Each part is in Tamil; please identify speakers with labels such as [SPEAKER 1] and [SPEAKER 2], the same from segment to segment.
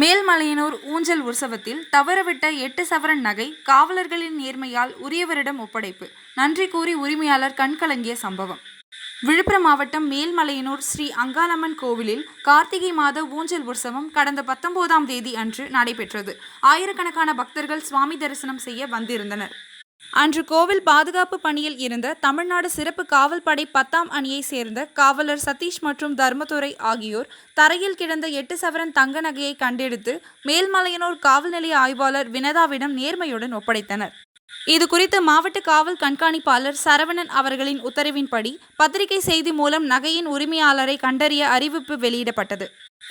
[SPEAKER 1] மேல்மலையனூர் ஊஞ்சல் உற்சவத்தில் தவறவிட்ட எட்டு சவரன் நகை காவலர்களின் நேர்மையால் உரியவரிடம் ஒப்படைப்பு. நன்றி கூறி உரிமையாளர் கண்கலங்கிய சம்பவம். விழுப்புரம் மாவட்டம் மேல்மலையனூர் ஸ்ரீ அங்காளம்மன் கோவிலில் கார்த்திகை மாத ஊஞ்சல் உற்சவம் கடந்த பத்தொன்பதாம் தேதி அன்று நடைபெற்றது. ஆயிரக்கணக்கான பக்தர்கள் சுவாமி தரிசனம் செய்ய வந்திருந்தனர். அன்று கோவில் பாதுகாப்பு பணியில் இருந்த தமிழ்நாடு சிறப்பு காவல் படை பத்தாம் அணியைச் சேர்ந்த காவலர் சதீஷ் மற்றும் தர்மதுரை ஆகியோர் தரையில் கிடந்த எட்டு சவரன் தங்க நகையை கண்டெடுத்து மேல்மலையனூர் காவல் நிலைய ஆய்வாளர் வினதாவிடம் நேர்மையுடன் ஒப்படைத்தனர். இது குறித்து மாவட்ட காவல் கண்காணிப்பாளர் சரவணன் அவர்களின் உத்தரவின்படி பத்திரிகை செய்தி மூலம் நகையின் உரிமையாளரை கண்டறிய அறிவிப்பு வெளியிடப்பட்டது.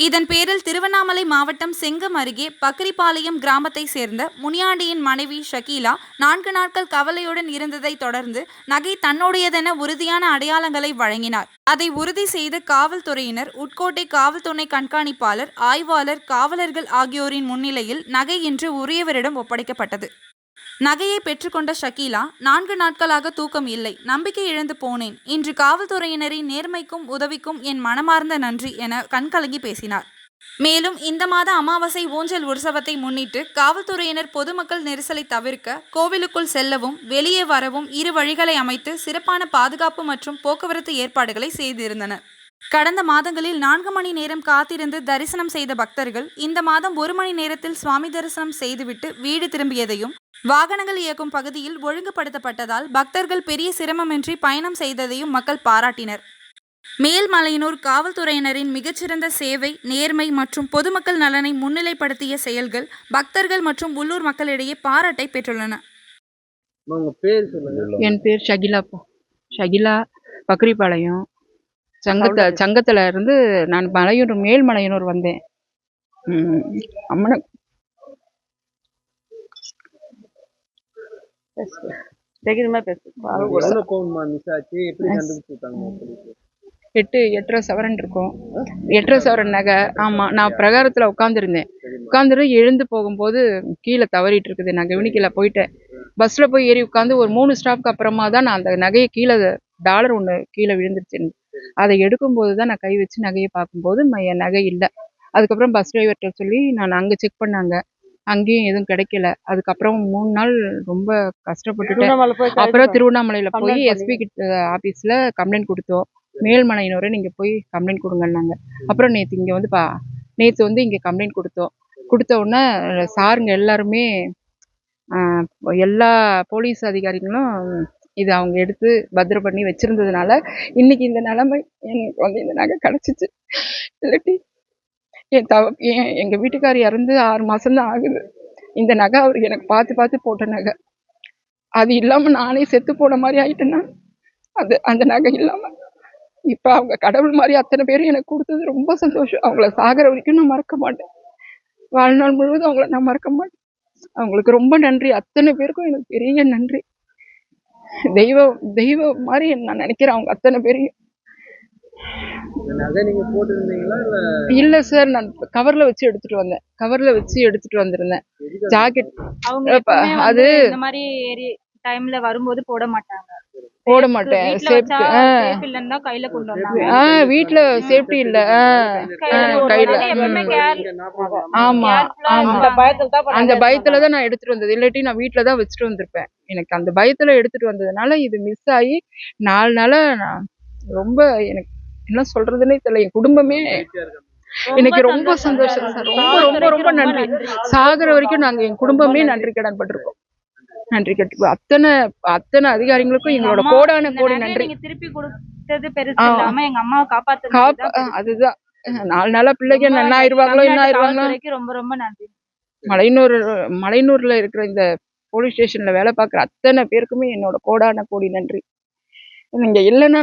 [SPEAKER 1] இதன் பேரில் திருவண்ணாமலை மாவட்டம் செங்கம் அருகே பக்ரிபாளையம் கிராமத்தை சேர்ந்த முனியாண்டியின் மனைவி ஷகீலா நான்கு நாட்கள் கவலையுடன் இருந்ததை தொடர்ந்து நகை தன்னுடையதென உறுதியான அடையாளங்களை வழங்கினார். அதை உறுதி செய்த காவல்துறையினர் உட்கோட்டை காவல் துணை கண்காணிப்பாளர் ஆய்வாளர் காவலர்கள் ஆகியோரின் முன்னிலையில் நகை இன்று உரியவரிடம் ஒப்படைக்கப்பட்டது. நகையை பெற்றுக்கொண்ட ஷக்கீலா நான்கு நாட்களாக தூக்கம் இல்லை நம்பிக்கை இழந்து போனேன். இன்று காவல்துறையினரின் நேர்மைக்கும் உதவிக்கும் என் மனமார்ந்த நன்றி என கண்கலங்கி பேசினார். மேலும் இந்த மாத அமாவாசை ஊஞ்சல் உற்சவத்தை முன்னிட்டு காவல்துறையினர் பொதுமக்கள் நெரிசலை தவிர்க்க கோவிலுக்குள் செல்லவும் வெளியே வரவும் இரு வழிகளை அமைத்து சிறப்பான பாதுகாப்பு மற்றும் போக்குவரத்து ஏற்பாடுகளை செய்திருந்தனர். கடந்த மாதங்களில் நான்கு மணி நேரம் காத்திருந்து தரிசனம் செய்த பக்தர்கள் இந்த மாதம் ஒரு மணி நேரத்தில் சுவாமி தரிசனம் செய்துவிட்டு வீடு திரும்பியதையும் வாகனங்கள் இயக்கும் பகுதியில் ஒழுங்குபடுத்தப்பட்டதால் பக்தர்கள் பெரிய சிரமமின்றி பயணம் செய்ததையும் மக்கள் பாராட்டினர். மேல்மலையனூர் காவல்துறையினரின் மிகச்சிறந்த சேவை நேர்மை மற்றும் பொதுமக்கள் நலனை முன்னிலைப்படுத்திய செயல்கள் பக்தர்கள் மற்றும் உள்ளூர் மக்களிடையே பாராட்டை பெற்றுள்ளன.
[SPEAKER 2] அம்மா, உங்க பேர் சொல்லுங்க.
[SPEAKER 3] என் பேர் ஷகிலாப்பா. ஷகிலா பக்ரிபாளையம். சங்கத்த சங்கத்தில் இருந்து நான் மலையூர் மேல்மலையனூர் வந்தேன். அம்மனை எட்டு எட்டரை சவரன் இருக்கும். எட்டரை சவரன் நகை. ஆமாம் நான் பிரகாரத்தில் உட்காந்துருந்தேன் உட்காந்துட்டு எழுந்து போகும்போது கீழே தவறிட்டு இருக்குது. நான் கவனிக்கல போயிட்டேன். பஸ்ஸில் போய் ஏறி உட்காந்து ஒரு மூணு ஸ்டாப்க்கு அப்புறமா தான் நான் அந்த நகையை கீழே டாலர் ஒன்று கீழே விழுந்துருச்சு. அதை எடுக்கும்போது தான் நான் கை வச்சு நகையை பார்க்கும்போது என் நகை இல்லை. அதுக்கப்புறம் பஸ் டிரைவர்கிட்ட சொல்லி நான் அங்கே செக் பண்ணாங்க. அங்கேயும் எதுவும் கிடைக்கல. அதுக்கப்புறம் மூணு நாள் ரொம்ப
[SPEAKER 4] போய்
[SPEAKER 3] அப்புறம் திருவண்ணாமலையில போய் எஸ்பி கிட்ட ஆபீஸ்ல கம்ப்ளைண்ட் கொடுத்தோம். மேல்மலையினரை நீங்க போய் கம்ப்ளைண்ட் கொடுங்கன்னாங்க. அப்புறம் நேத்து இங்க வந்து பா நேத்து வந்து இங்க கம்ப்ளைண்ட் கொடுத்தோம். கொடுத்த உடனே சாருங்க எல்லாருமே ஆஹ், எல்லா போலீஸ் அதிகாரிகளும் இது அவங்க எடுத்து பத்திரம் பண்ணி வச்சிருந்ததுனால இன்னைக்கு இந்த நிலைமை எனக்கு வந்து இந்த நகை கிடைச்சிச்சு. இல்லாட்டி என் தவ என் எங்க வீட்டுக்கார் இறந்து ஆறு மாசம்தான் ஆகுது. இந்த நகை அவர் எனக்கு பார்த்து பார்த்து போட்ட நகை. அது இல்லாமல் நானே செத்து போன மாதிரி ஆயிட்டேன்னா அது அந்த நகை இல்லாமல் இப்போ அவங்க கடவுள் மாதிரி அத்தனை பேரும் எனக்கு கொடுத்தது ரொம்ப சந்தோஷம். அவங்கள சாகிற வரைக்கும் நான் மறக்க மாட்டேன். வாழ்நாள் முழுவதும் அவங்கள நான் மறக்க மாட்டேன். அவங்களுக்கு ரொம்ப நன்றி. அத்தனை பேருக்கும் எனக்கு பெரிய நன்றி. தெய்வம் தெய்வம் மாதிரி நான் நினைக்கிறேன் அவங்க அத்தனை பேரையும்.
[SPEAKER 2] இல்ல?
[SPEAKER 3] இல்ல சார் நான் கவர்ல வச்சு எடுத்துட்டு வந்தேன். கவர்ல வச்சு எடுத்துட்டு வந்திருந்தேன். ஜாக்கெட்
[SPEAKER 5] அவங்க
[SPEAKER 3] அது
[SPEAKER 5] இந்த மாதிரி டைம்ல வரும்போது போட மாட்டாங்க.
[SPEAKER 3] போட மாட்டேன்.
[SPEAKER 5] வீட்ல
[SPEAKER 3] சேஃப்டி இல்ல.
[SPEAKER 5] கையில
[SPEAKER 3] ஆமா ஆமா.
[SPEAKER 4] அந்த பயத்துல தான்
[SPEAKER 3] அந்த பயத்துல தான். நான் எடுத்துட்டு வந்தது. இல்லாட்டி நான் வீட்ல தான் வச்சுட்டு வந்திருப்பேன். எனக்கு அந்த பயத்துல எடுத்துட்டு வந்ததுனால இது மிஸ் ஆகி நாலு நாளா நான் ரொம்ப எனக்கு என்ன சொல்றதுன்னே தெரியல. என் குடும்பமே எனக்கு ரொம்ப சந்தோஷம். சார் ரொம்ப ரொம்ப ரொம்ப நன்றி. சாகர வரைக்கும் நாங்க என் குடும்பமே நன்றி கடன் பட்டிருக்கோம். நன்றி கட்டு அத்தனை அத்தனை அதிகாரிகளுக்கும்
[SPEAKER 5] எங்க
[SPEAKER 3] எங்களோட கோடான கோடி நன்றி.
[SPEAKER 5] திருப்பி கொடுத்தது பெருசு. இல்லாம எங்க அம்மாவை காப்பாத்துனது
[SPEAKER 3] காப்ப
[SPEAKER 5] தான் பெருசு.
[SPEAKER 3] அதுதான். நாலு நாளா பிள்ளைங்க என்ன ஆயிருவாங்களோ என்ன ஆயிருவாங்களோ
[SPEAKER 5] ரொம்ப ரொம்ப நன்றி.
[SPEAKER 3] மலையனூர் மலையனூர்ல இருக்கிற இந்த போலீஸ் ஸ்டேஷன்ல வேலை பார்க்குற அத்தனை பேருக்குமே என்னோட கோடான கோடி நன்றி. நீங்க இல்லைன்னா